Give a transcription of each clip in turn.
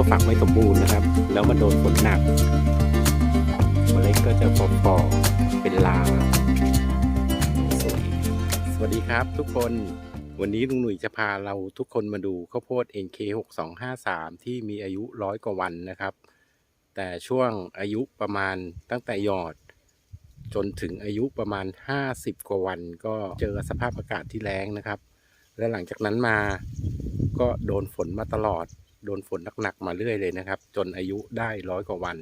มื่อฝักไม่สมบูรณ์นะครับ แล้วมันโดนฝนหนักเมล็ดก็จะฟอๆเป็นลาสวยสวัสดีครับทุกคนวันนี้ลุงหนุ่ยจะพาเราทุกคนมาดูข้าวโพด NK 6253 ที่มีอายุร้อยกว่าวันนะครับ แต่ช่วงอายุประมาณตั้งแต่หยอด จนถึงอายุประมาณ 50 กว่าวัน ก็เจอสภาพอากาศที่แรงนะครับ และหลังจากนั้นมาก็โดนฝนมาตลอด โดนฝนหนักๆมาเรื่อยเลยนะครับ จนอายุได้ร้อยกว่าวัน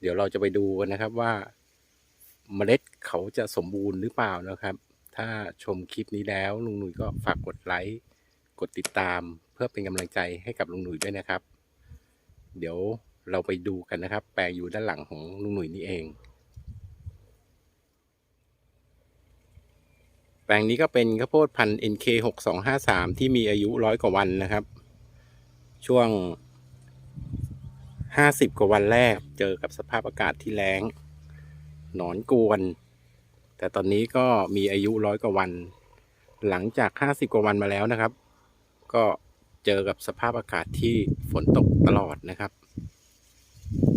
เดี๋ยวเราจะไปดูนนะครับว่าเมล็ดเขาจะสมบูรณ์หรือเปล่านะครับ ถ้าชมคลิปนี้แล้วลุงหนุ่ยก็ฝากกดไลค์กดติดตามเพื่อเป็นกำลังใจให้กับลุงหนุ่ยด้วยนะครับ เดี๋ยวเราไปดูกันนะครับ แปลงอยู่ด้านหลังของลุงหนุ่ยนี่เอง แปลงนี้ก็เป็นข้าวโพดพันธุ์ NK 6253ที่มีอายุร้อยกว่าวันนะครับ ช่วง 50 กว่าวันแรก เจอกับสภาพอากาศที่แล้งหนอนกวน แต่ตอนนี้ก็มีอายุร้อยกว่าวัน หลังจาก 50 กว่าวันมาแล้วนะครับ ก็เจอกับสภาพอากาศที่ฝนตกตลอดนะครับ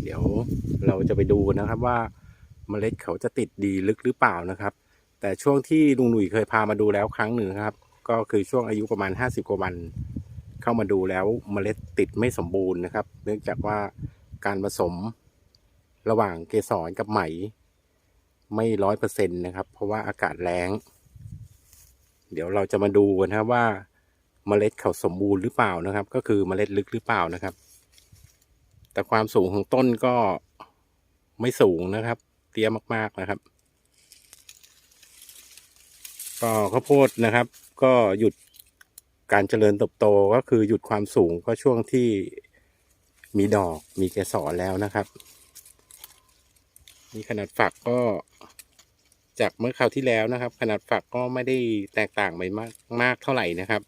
เดี๋ยวเราจะไปดูนะครับว่าเมล็ดเขาจะติดดีลึกหรือเปล่านะครับ แต่ช่วงที่ลุงหนุ่ยเคยพามาดูแล้วครั้งหนึ่งครับ ก็คือช่วงอายุประมาณ 50 กว่าวัน เข้ามาดูแล้วเมล็ดติดไม่สมบูรณ์นะครับ เนื่องจากว่าการผสมระหว่างเกสรกับไหม ไม่ร้อยเปอร์เซ็นต์นะครับ เพราะว่าอากาศแล้ง เดี๋ยวเราจะมาดูกันนะครับว่าเมล็ดเขาสมบูรณ์หรือเปล่านะครับ ก็คือเมล็ดลึกหรือเปล่านะครับ แต่ความสูงของต้นก็ไม่สูงนะครับ เตี้ยมาก ๆนะครับ ก็ข้าวโพดนะครับ ก็หยุด การเจริญเติบโตก็คือหยุดความสูงก็ช่วงที่มีดอกมีเกสรแล้วนะครับ นี่ขนาดฝักก็จากเมื่อคราวที่แล้วนะครับ ขนาดฝักก็ไม่ได้แตกต่างไปมากมากเท่าไหร่นะครับ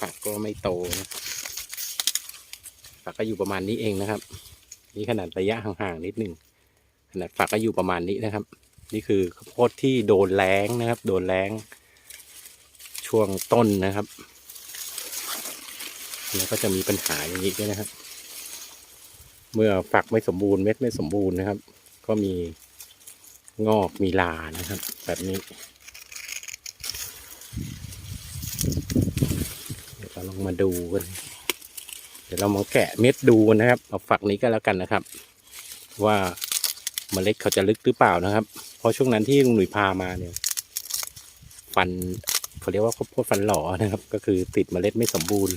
ฝักก็ไม่โตนะฝักก็อยู่ประมาณนี้เองนะครับ นี่ขนาดระยะห่างๆนิดหนึ่งขนาดฝักก็อยู่ประมาณนี้นะครับ นี่คือข้าวโพดที่โดนแรงนะครับ โดนแรง ช่วงต้นนะครับแล้วก็จะมีปัญหาอย่างนี้ด้วยนะครับ เมื่อฝักไม่สมบูรณ์เม็ดไม่สมบูรณ์นะครับ ก็มีงอกมีลานะครับ แบบนี้เดี๋ยวเราลองมาดูกันเดี๋ยวเรามาแกะเม็ดดูนะครับ เอาฝักนี้ก็แล้วกันนะครับ ว่าเมล็ดเขาจะลึกหรือเปล่านะครับ เพราะช่วงนั้นที่ลุงหนุ่ยพามาเนี่ย ฟัน เขาเรียกว่าข้าวโพดฟันหล่อนะครับ ก็คือติดเมล็ดไม่สมบูรณ์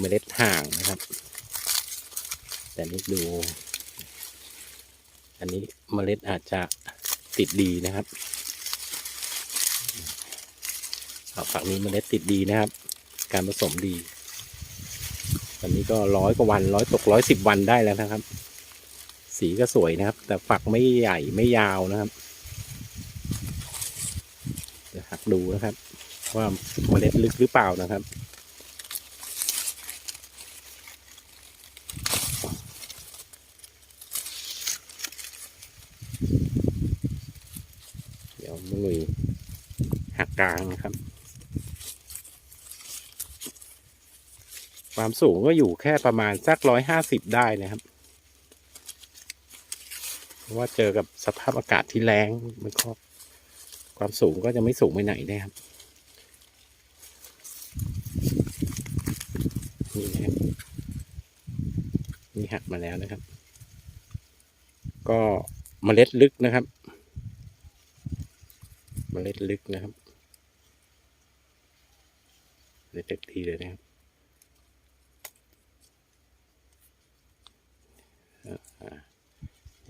เมล็ดห่างนะครับ แต่นี่ดู อันนี้เมล็ดอาจจะติดดีนะครับเอาฝั่งนี้เมล็ดติดดีนะครับ การผสมดีตอนนี้ก็ร้อยกว่าวันร้อยตกร้อยสิบวันได้แล้วนะครับ สีก็สวยนะครับ แต่ฝักไม่ใหญ่ไม่ยาวนะครับ เดูนะครับ ว่าเมล็ดลึกหรือเปล่านะครับเดี๋ยวมุลุยหักกลางนะครับ ความสูงก็อยู่แค่ประมาณสักร้อยห้าสิบได้นะครับ เพราะว่าเจอกับสภาพอากาศที่แรงมันก็ ความสูงก็จะไม่สูงไปไหนนะครับนี่นะครับนี่หักมาแล้วนะครับ ก็เมล็ดลึกนะครับเมล็ดลึกนะครับเมล็ดลึกทีเลยนะครับ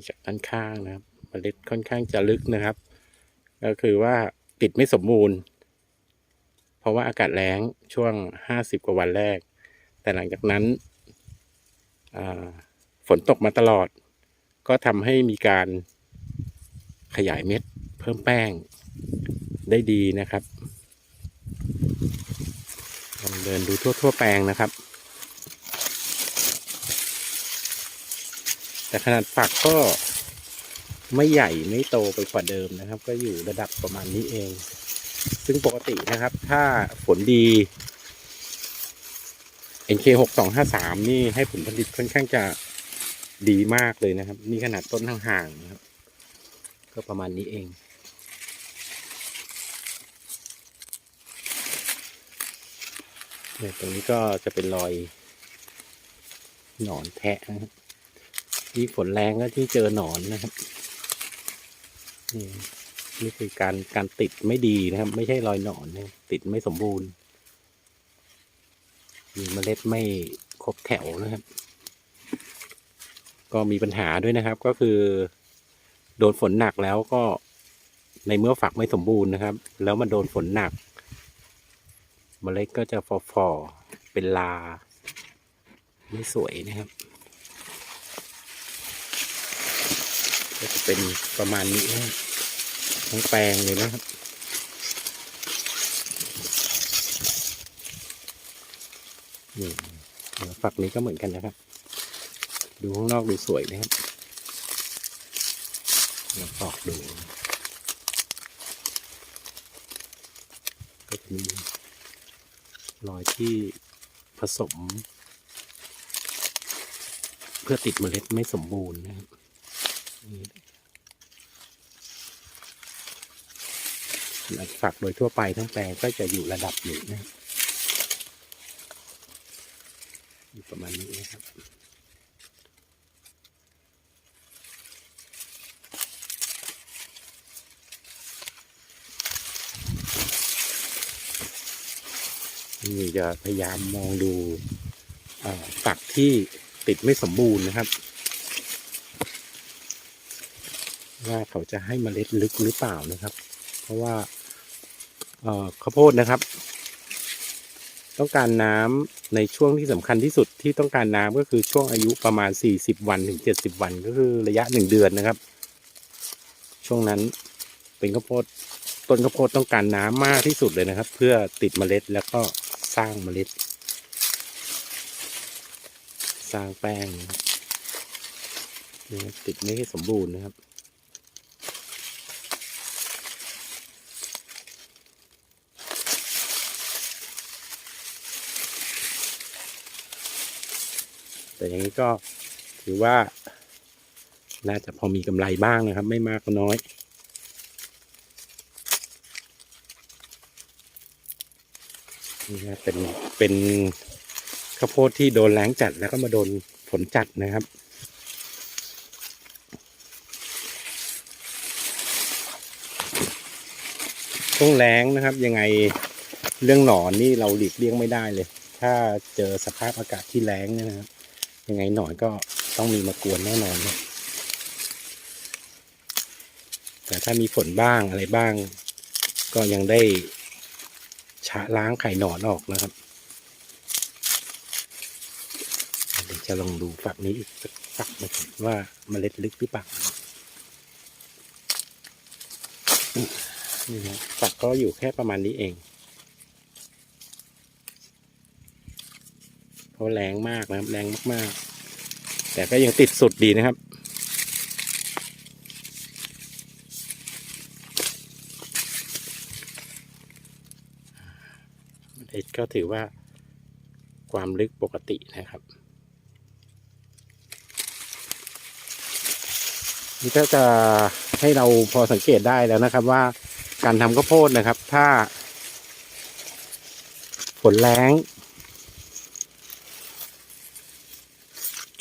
จากด้านข้างนะครับเมล็ดค่อนข้างจะลึกนะครับ ก็คือว่าติดไม่สมบูรณ์ เพราะว่าอากาศแล้งช่วงห้าสิบกว่าวันแรก แต่หลังจากนั้นฝนตกมาตลอด ก็ทำให้มีการขยายเม็ดเพิ่มแป้งได้ดีนะครับลองเดินดูทั่วทั่วๆแปลงนะครับ แต่ขนาดฝักก็ ไม่ใหญ่ไม่โตไปกว่าเดิมนะครับ ก็อยู่ระดับประมาณนี้เอง ซึ่งปกตินะครับ ถ้าฝนดี NK หกสองห้าสามนี่ให้ผลผลิตค่อนข้างจะดีมากเลยนะครับ นี่ขนาดต้นห่างๆนะครับ ก็ประมาณนี้เองเนี่ยตรงนี้ก็จะเป็นรอยหนอนแทะนะครับที่ฝนแรงก็ที่เจอหนอนนะครับ นี่นี่คือการการติดไม่ดีนะครับ ไม่ใช่รอยหนอนนะติดไม่สมบูรณ์ มีเมล็ดไม่ครบแถวนะครับ ก็มีปัญหาด้วยนะครับ ก็คือ โดนฝนหนักแล้วก็ในเมื่อฝักไม่สมบูรณ์นะครับ แล้วมันโดนฝนหนัก เมล็ดก็จะฟอๆเป็นลา ไม่สวยนะครับ ก็จะเป็นประมาณนี้ทั้งแปลงเลยนะครับนี่ฝักนี้ก็เหมือนกันนะครับ ดูข้างนอกดูสวยนะครับเราปอกดู ก็จะมีรอยที่ผสม เพื่อติดเมล็ดไม่สมบูรณ์นะครับ นี่ส่วนฝักโดยทั่วไปทั้งแปลงก็จะอยู่ระดับหนึ่งนะครับอยู่ประมาณนี้นะครับนี่จะพยายามมองดูอ่อฝักที่ติดไม่สมบูรณ์นะครับ ว่าเขาจะให้เมล็ดลึกหรือเปล่านะครับ เพราะว่าเอ่อข้าวโพดนะครับ ต้องการน้ำในช่วงที่สำคัญที่สุดที่ต้องการน้ำก็คือช่วงอายุประมาณ 40 วันถึง 70 วันก็คือระยะ 1 เดือนนะครับ ช่วงนั้นเป็นข้าวโพดต้นข้าวโพดต้องการน้ำมากที่สุดเลยนะครับ เพื่อติดเมล็ดแล้วก็สร้างเมล็ด สร้างแป้งติดไม่ให้สมบูรณ์นะครับ แต่อย่างนี้ก็ถือว่า น่าจะพอมีกำไรบ้างนะครับ ไม่มากก็น้อยนี่นะเป็นเป็นข้าวโพดที่โดนแล้งจัดแล้วก็มาโดนฝนจัดนะครับต้องแล้งนะครับ ยังไงเรื่องหนอนนี่เราหลีกเลี่ยงไม่ได้เลย ถ้าเจอสภาพอากาศที่แล้งนะครับ ยังไงหนอนก็ต้องมีมากวนแน่นอนครับแต่ถ้ามีฝนบ้างอะไรบ้าง ก็ยังได้ชะล้างไข่หนอนออกนะครับเดี๋ยวจะลองดูฝักนี้อีกสักฝักนะว่าเมล็ดลึกหรือเปล่านี่นะฝักก็อยู่แค่ประมาณนี้เอง เพราแรงมากนะครับ แรงมากๆ แต่ก็ยังติดสุดดีนะครับเอ็ดก็ถือว่าความลึกปกตินะครับ นี่ก็จะให้เราพอสังเกตได้แล้วนะครับว่าการทำข้าวโพดนะครับ ถ้าฝนแรง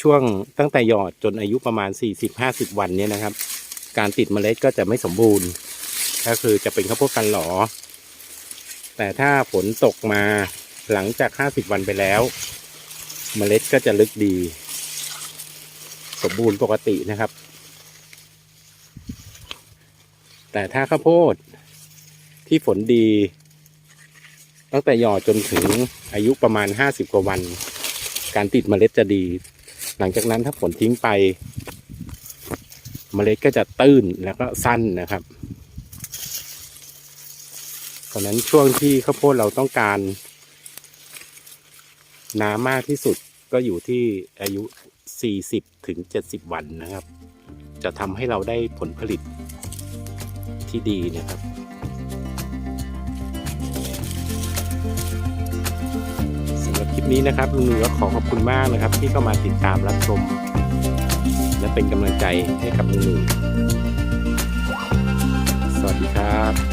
ช่วงตั้งแต่หยอดจนอายุประมาณ 40-50 วันเนี่ยนะครับ การติดเมล็ดก็จะไม่สมบูรณ์ ก็คือจะเป็นข้าวโพดกันหลอ แต่ถ้าฝนตกมาหลังจาก 50 วันไปแล้ว เมล็ดก็จะลึกดี สมบูรณ์ปกตินะครับ แต่ถ้าข้าวโพดที่ฝนดี ตั้งแต่หย่อจนถึงอายุประมาณ 50 กว่าวัน การติดเมล็ดจะดี หลังจากนั้นถ้าฝนทิ้งไปเมล็ดก็จะตื้นแล้วก็สั้นนะครับเพราะฉะนั้นช่วงที่ข้าวโพดเราต้องการ น้ำมากที่สุดก็อยู่ที่อายุ 40ถึง70 วันนะครับ จะทำให้เราได้ผลผลิตที่ดีนะครับ ปนี้นะครับลุงหนุ่ยก็ขอขอบคุณมากนะครับ ที่เข้ามาติดตามรับชม และเป็นกำลังใจให้กับลุงหนุ่ยสวัสดีครับ